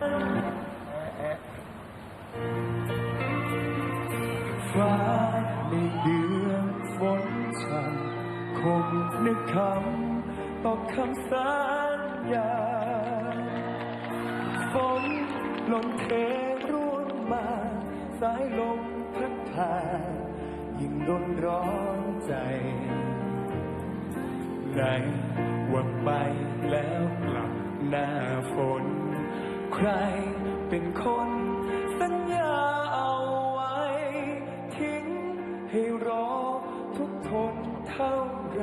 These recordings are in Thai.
ฟ้าในเดือนฝนช่ำคงนึกคำต่อคำสัญญาฝนหล่นเทร่วงมา สายลมพัดผ่านยิ่งร้นร้อนใจไหนว่าไปแล้วกลับหน้าฝน ใครเป็นคนสัญญาเอาไว้ ทิ้งให้รอทุกทนเท่าไร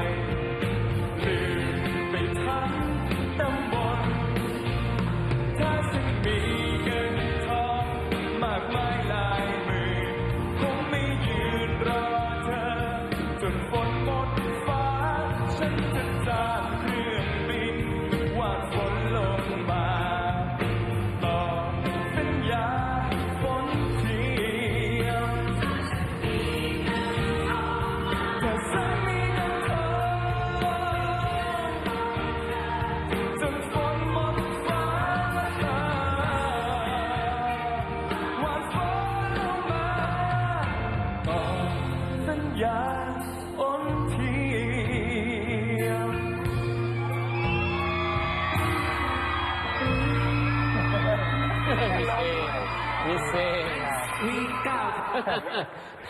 ก้า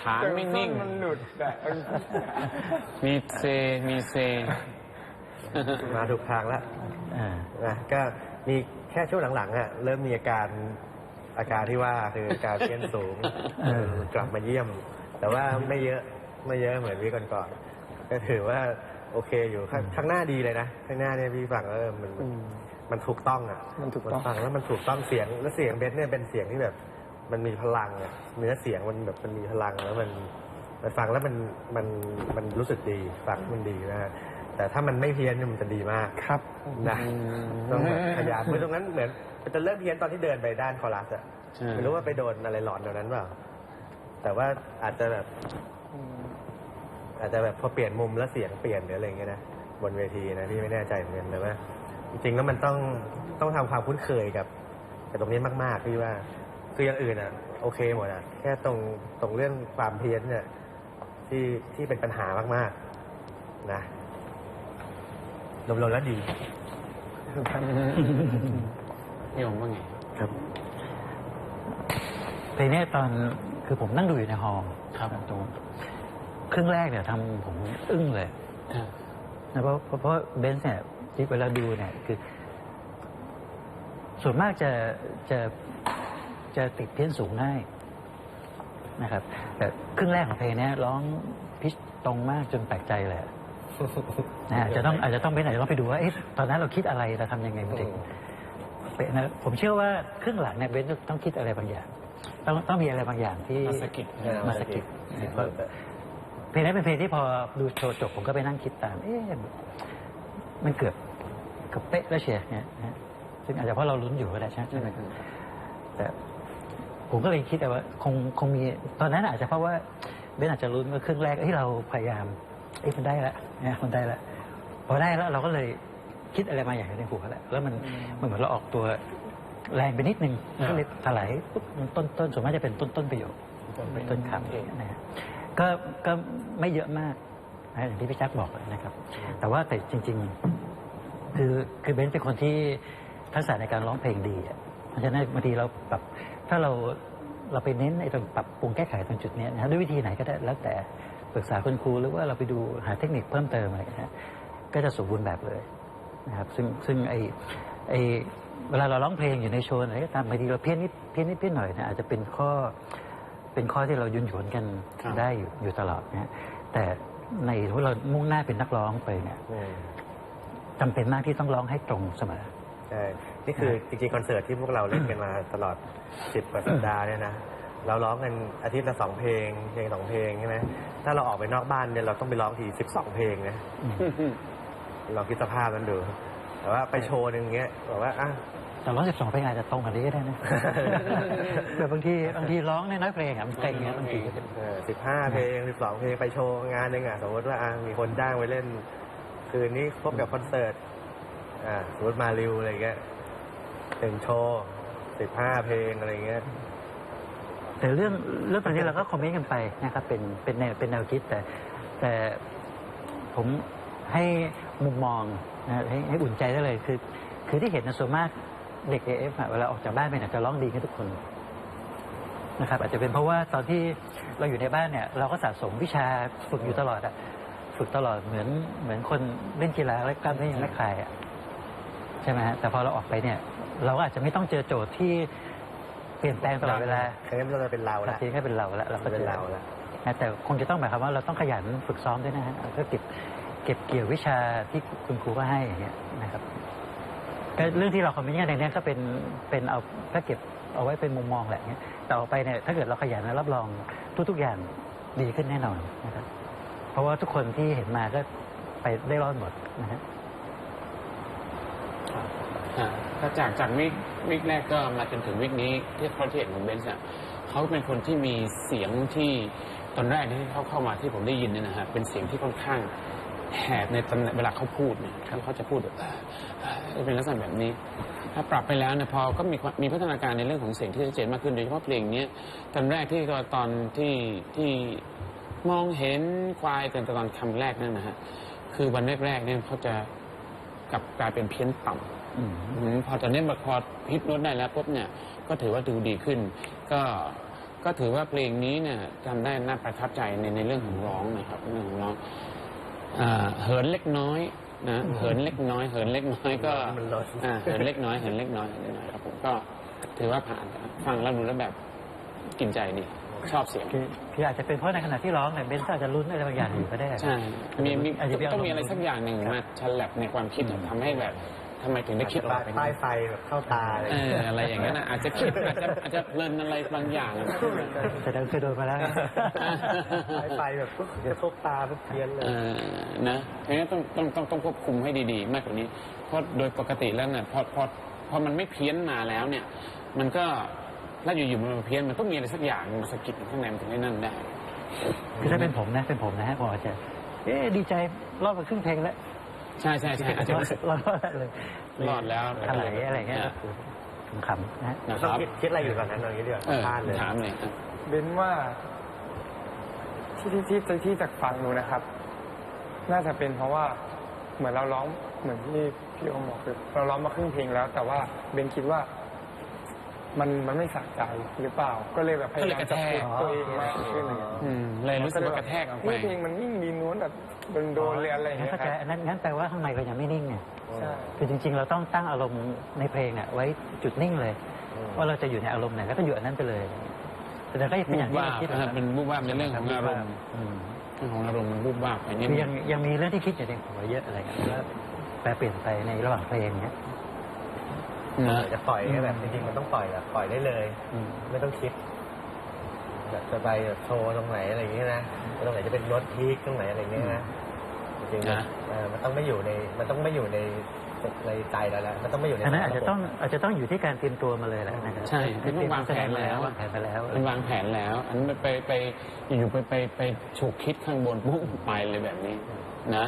ฐานไม่นิ่ง มันหลุดแต่มีเซ มีเซ มาถูกทางแล้วนะก็มีแค่ช่วงหลังๆอะเริ่มมีอาการอาการที่ว่าคือการเพี้ยนสูงกลับมาเยี่ยม แต่ว่าไม่เยอะไม่เยอะเหมือนวิก่อนๆก็ถือว่าโอเคอยู่ข้างข้างหน้าดีเลยนะข้างหน้าเนี่ยพี่ฟังเออมันมันมันถูกต้องอะมันถูกต้องฟังแล้วมันถูกต้องเสียงแล้วเสียงเบสเนี่ยเป็นเสียงที่แบบ มันมีพลังอะเนื้อเสียงมันแบบมันมีพลังแล้วมันมันฟังแล้วมันมันมันรู้สึกดีฟังมันดีนะฮะแต่ถ้ามันไม่เพี้ยนเนี่ยมันจะดีมากครับนะต้องแบบพยายามเหมือนตรงนั้นเหมือนมันจะเริ่มเพี้ยนตอนที่เดินไปด้านคอรัสอะใช่ไม่รู้ว่าไปโดนอะไรหลอนตรงนั้นเปล่าแต่ว่าอาจจะแบบ อาจจะแบบพอเปลี่ยนมุมแล้วเสียงเปลี่ยนหรืออะไรอย่างเงี้ยนะบนเวทีนะพี่ไม่แน่ใจเหมือนกันแต่ว่าจริงๆแล้วมันต้องต้องทำความคุ้นเคยกับกับตรงนี้มากๆพี่ว่า คืออย่างอื่นอะโอเคหมดอะแค่ตรงตรงเรื่องความเพี้ยนเนี่ยที่ที่เป็นปัญหามากๆ นะรวมๆแล้วดีนี่ผมว่าไงครับเพลงเนี้ยตอนคือผมนั่งดูอยู่ในฮอลล์ครับตรงครึ่งแรกเนี่ยทำผมอึ้งเลยอ่านะเพราะเพราะเพราะเบนซ์เนี่ยที่เวลาดูเนี่ยคือ ส่วนมากจะจะ จะติดเพี้ยนสูงง่ายนะครับแต่ครึ่งแรกของเพลงเนี้ยร้องพิชตรงมากจนแปลกใจเลยอะนะอาจจะต้องอาจจะต้องไปไหนต้องไปดูว่าเอ๊ะตอนนั้นเราคิดอะไรเราทำยังไงมันถึงเป๊ะนะผมเชื่อว่าครึ่งหลังเนี่ยเบนซ์ต้องคิดอะไรบางอย่าง ต้องต้องมีอะไรบางอย่างที่มาสะกิดเออมาสะกิดเพราะเพลงนี้เป็นเพลงที่พอดูโชว์จบผมก็ไปนั่งคิดตาม เอ๊ะมันเกือบเกือบเป๊ะแล้วเชียร์เนี่ยนะซึ่งอาจจะเพราะเราลุ้นอยู่ก็ได้ใช่ไหมแต่ ผมก็เลยคิดแต่ว่าคงคงมีตอนนั้นอาจจะเพราะว่าเบนอาจจะลุ้นว่าครึ่งแรกเอ้ยเราพยายามเอ้ยมันได้แล้วเนี่ยมันได้แล้วพอได้แล้วเราก็เลยคิดอะไรมาอย่างในหัวแล้วแล้วมันมันเหมือนเราออกตัวแรงไปนิดนึงก็เลยถลายปุ๊บต้นต้นส่วนมากจะเป็นต้นต้นประโยคต้นคำนะฮะก็ก็ไม่เยอะมากนะอย่างที่พี่แจ็คบอกนะครับ แต่ว่าแต่จริง ๆ คือคือเบนซ์เป็นคนที่ทักษะในการร้องเพลงดีอะเพราะฉะนั้นบางทีเราแบบ ถ้าเราเราไปเน้นไอ้ตรงปรับปรุงแก้ไขตรงจุดเนี้ยนะฮะด้วยวิธีไหนก็ได้แล้วแต่ปรึกษาคุณครูหรือว่าเราไปดูหาเทคนิคเพิ่มเติมอะไรนะฮะก็จะสมบูรณ์แบบเลยนะครับซึ่งซึ่งไอ้ไอ้เวลาเราร้องเพลงอยู่ในโชว์อะไรก็ตามบางทีเราเพี้ยนนิดเพี้ยนนิดเพี้ยนหน่อยนะอาจจะเป็นข้อเป็นข้อที่เรายุนหยวนกันครับได้อยู่อยู่ตลอดนะฮะแต่ในถ้าเรามุ่งหน้าเป็นนักร้องไปเนี่ยอืมจำเป็นมากที่ต้องร้องให้ตรงเสมอ ใช่นี่คือจริงๆคอนเสิร์ตที่พวกเราเล่นกันมาตลอดสิบกว่าสัปดาห์เนี่ยนะเราร้องกันอาทิตย์ละสองเพลงเพลงสองเพลงใช่ไหมถ้าเราออกไปนอกบ้านเนี่ยเราต้องไปร้องทีสิบสองเพลงนะเราคิดสภาพนั้นดู แต่ว่าไปโชว์หนึ่งเงี้ยบอกว่าอะแต่ร้องสิบสองเพลงอาจจะตรงกันนี้ก็ได้นะแบบบางทีบางทีร้องในน้อยเพลงอะมันเต็งเงี้ยบางทีสิบห้าเพลงสิบสองเพลงไปโชว์งานหนึ่งอะสมมติว่าอะมีคนจ้างไปเล่น คืนนี้พบกับคอนเสิร์ต อ่าสมมติมาริวอะไรเงี้ยหนึ่งโชว์สิบห้าเพลงอะไรเงี้ย แต่เรื่องเรื่องตรงนี้เราก็คอมเมนต์กันไปนะครับ เป็นเป็นแนวเป็นแนวคิดแต่ แต่ผมให้มุมมองนะให้ให้อุ่นใจได้เลยคือ คือที่เห็นนะส่วนมากเด็กเอฟเวลาออกจากบ้านไปเนี่ยจะร้องดีกันทุกคนนะครับ อาจจะเป็นเพราะว่าตอนที่เราอยู่ในบ้านเนี่ย เราก็สะสมวิชาฝึกอยู่ตลอดอะฝึกตลอดเหมือนเหมือนคนเล่นกีฬาแล้วกล้ามเนื้อยังไม่คลายอะ ใช่ไหมฮะแต่พอเราออกไปเนี่ย เราก็อาจจะไม่ต้องเจอโจทย์ที่เปลี่ยนแปลงตลอดเวลาครั้งนี้มันจะเป็นเราเราละเพียงแค่เป็นเราแล้วเราก็เป็นเจอเราละนะแต่คงจะต้องหมายความว่าเราต้องขยันฝึกซ้อมด้วยนะฮะเพื่อเก็บเก็บเกี่ยววิชาที่คุณครูก็ให้อย่างเงี้ยนะครับก็เรื่องที่เราคอมเมนต์กันในเนี้ยก็เป็นเป็นเอาถ้าเก็บเอาไว้เป็นมุมมองแหละเนี้ยต่อไปเนี่ยถ้าเกิดเราขยันนะรับรองทุก ๆอย่างดีขึ้นแน่นอนนะครับเพราะว่าทุกคนที่เห็นมาก็ไปได้รอดหมดนะฮะอ่า ก็จากจากวิกวิกแรกก็มาจนถึงวิกนี้ที่เขาเห็นของเบนซ์เนี่ยเขาเป็นคนที่มีเสียงที่ตอนแรกที่เขาเข้ามาที่ผมได้ยินเนี่ยนะฮะเป็นเสียงที่ค่อนข้างแหบในตำแหน่งเวลาเขาพูดเนี่ยเขาเขาจะพูดแบบเป็นลักษณะแบบนี้ ถ้าปรับไปแล้วเนี่ยพอก็มีมีพัฒนาการในเรื่องของเสียงที่ชัดเจนมากขึ้นโดยเฉพาะเพลงนี้ตอนแรกที่ตอนที่ที่มองเห็นควายแต่ตอนคำแรกนั่นนะฮะคือวันแรกๆเนี่ยเขาจะกลับกลายเป็นเพี้ยนต่ำ พอตอนนี้พอฮิตโน้ตได้แล้วปุ๊บเนี่ย ก็ถือว่าดูดีขึ้น ก็ก็ถือว่าเพลงนี้เนี่ยทำได้น่าประทับใจในในเรื่องของร้องนะครับเรื่องของร้องอ่าเหินเล็กน้อยนะเหินเล็กน้อย เหินเล็กน้อยก็มันลดอ่าเหินเล็กน้อยเหินเล็กน้อยเหินเล็กน้อยครับผมก็ถือว่าผ่านฟังแล้วดูแล้วแบบกินใจดีชอบเสียงคือคืออาจจะเป็นเพราะในขณะที่ร้องเนี่ยเบนซ์ก็อาจจะลุ้นอะไรบางอย่างอยู่ก็ได้ใช่มีมีอาจจะปเาต้องมีอะไรสักอย่างหนึ่งมาฉลับในความคิดทำให้แบบ ทำไมถึงได้คิดออกเป็นป้ายไฟแบบเข้าตาอะไรเอออะไรอย่างนั้นน่ะอาจจะคิดอาจจะอาจจะเพลินอะไรบางอย่างแสดงเคยโดนมาแล้วป้ายไฟแบบปุ๊บจะเข้าตาปุ๊บเพี้ยนเลยเออนะเพราะฉะนั้นต้องต้องต้องต้องควบคุมให้ดีๆ มากกว่านี้ เพราะโดยปกติแล้วเนี่ยพอพอพอมันไม่เพี้ยนมาแล้วเนี่ย มันก็แล้วอยู่ๆมันมาเพี้ยนมันต้องมีอะไรสักอย่างมาสะกิดข้างในมันถึงได้นั่นได้คือถ้าเป็นผมนะเป็นผมนะฮะผมอาจจะเอ๊ะดีใจรอดมาครึ่งเพลงแล้ว ใช่ใช่ใช่อาจจะรอดเลยรอดแล้วอะไรอะไรเงี้ยขำๆนะคต้องรับคิดอะไรอยู่ก่อนนั้นตอนนี้เดียวเออพลาดเลยถามเลยเบนว่า ที่ที่ที่ที่จากฟังดูนะครับ น่าจะเป็นเพราะว่าเหมือนเราร้องเหมือนที่พี่อมบอกคือเราร้องมาครึ่งเพลงแล้ว แต่ว่าเบนคิดว่า มันมันไม่สะใจหรือเปล่า ก็เลยแบบพยายามจะฝึกตัวเองมากขึ้นอะไรอย่างเงี้ยอืมเลย รู้สึกว่ากระแทกออกไปนี่เพลงมันยิ่งมีนู้นแบบโดนๆเลยอะไรอย่างงั้นเงี้ยเข้าคใจรับอันนั้นงั้นแปลว่าข้างในเรายังไม่นิ่งไงใช่ คือจริง ๆ เราต้องตั้งอารมณ์ในเพลงเนี่ยไว้จุดนิ่งเลย ว่าเราจะอยู่ในอารมณ์ไหนก็ต้องอยู่อันนั้นไปเลย แต่ก็เป็นบูอย่างบที่ว่าเราบคิดนะครับเป็นบูบว่าบในเรื่องของอารมณ์ อืมเรื่องของอารมณ์มันบูบว่าบไปนิดคือนึยังงยังมีเรื่องที่คิดอยู่ในหัวเยอะอะไรกันแล้วแปลเปลี่ยนไปในระหว่างเพลงเนี้ย นะจะปล่อยให้แบบจริงๆมันต้องปล่อยแบบปล่อยได้เลย อืม ไม่ต้องคิด แบบจะไปแบบโชว์ตรงไหนอะไรอย่างเงี้ยนะตรงไหนจะเป็นรถพีคตรงไหนอะไรอย่างเงี้ยนะจริงๆนะ เออมันต้องไม่อยู่ในมันต้องไม่อยู่ในในใจเราแล้วมันต้องไม่อยู่ในอันนั้นอาจจะระบบต้องอาจจะต้องอยู่ที่การเตรียมตัวมาเลยแหละนะครับใช่คือมันต้องวางแผนแล้ววางแผนไปแล้วมันวางแผนแล้ว อันนั้นไปไปอยู่ๆไปไปไปฉุกคิดข้างบนปุ๊บไปเลยแบบนี้ นะ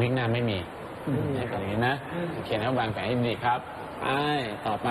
วิกหน้าไม่มีให้แบบนี้นะโอเคนะวางแผนให้ดีครับไปต่อไป